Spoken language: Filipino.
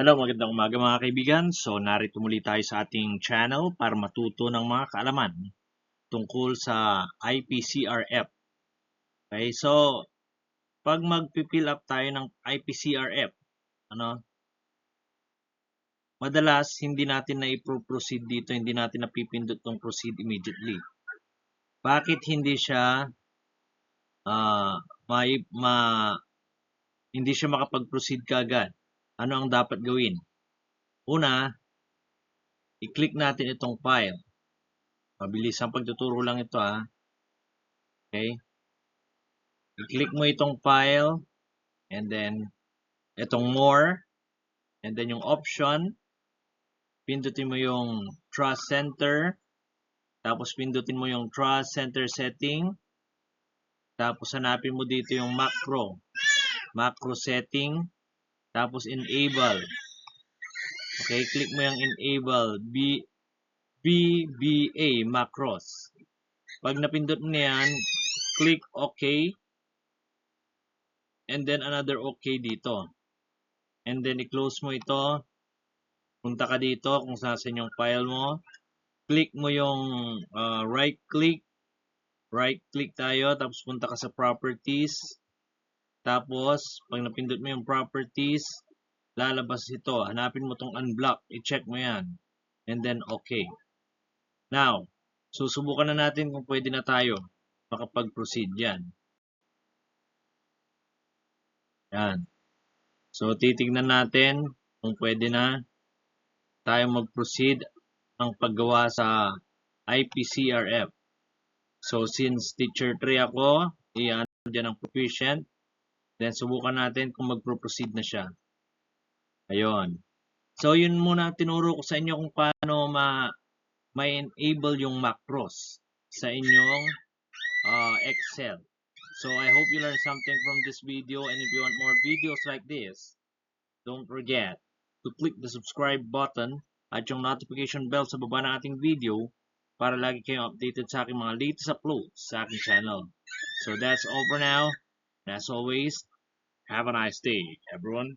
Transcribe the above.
Hello, magandang umaga mga kaibigan. So, narito muli tayo sa ating channel para matuto ng mga kaalaman tungkol sa IPCRF. Okay, so, pag mag-fill up tayo ng IPCRF, ano, madalas hindi natin na i-proceed dito, hindi natin napipindot tong proceed immediately. Bakit hindi siya uh, ma, ma hindi siya makapag-proceed kaagad? Ano ang dapat gawin? Una, i-click natin itong file. Mabilis ang pagtuturo lang ito ha. Okay? I-click mo itong file and then itong more and then yung option pindutin mo yung trust center tapos pindutin mo yung trust center setting tapos hanapin mo dito yung macro macro setting tapos enable. Okay, click mo yung enable B BBA macros. Pag napindot mo yan, click OK. And then another OK dito. And then i-close mo ito. Punta ka dito kung saan yung file mo. Click mo yung uh, right click. Right click tayo. Tapos punta ka sa properties. Tapos, pag napindot mo yung properties, lalabas ito. Hanapin mo tong unblock. I-check mo yan. And then, okay. Now, susubukan na natin kung pwede na tayo makapag-proceed yan. Yan. So, titignan natin kung pwede na tayo mag-proceed ang paggawa sa IPCRF. So, since teacher 3 ako, iyan dyan ang proficient. Then, subukan natin kung magpro-proceed na siya. Ayun. So, yun muna tinuro ko sa inyo kung paano ma may enable yung macros sa inyong uh, Excel. So, I hope you learned something from this video. And if you want more videos like this, don't forget to click the subscribe button at yung notification bell sa baba ng ating video para lagi kayong updated sa aking mga latest uploads sa aking channel. So, that's all for now. And as always, have a nice day, everyone.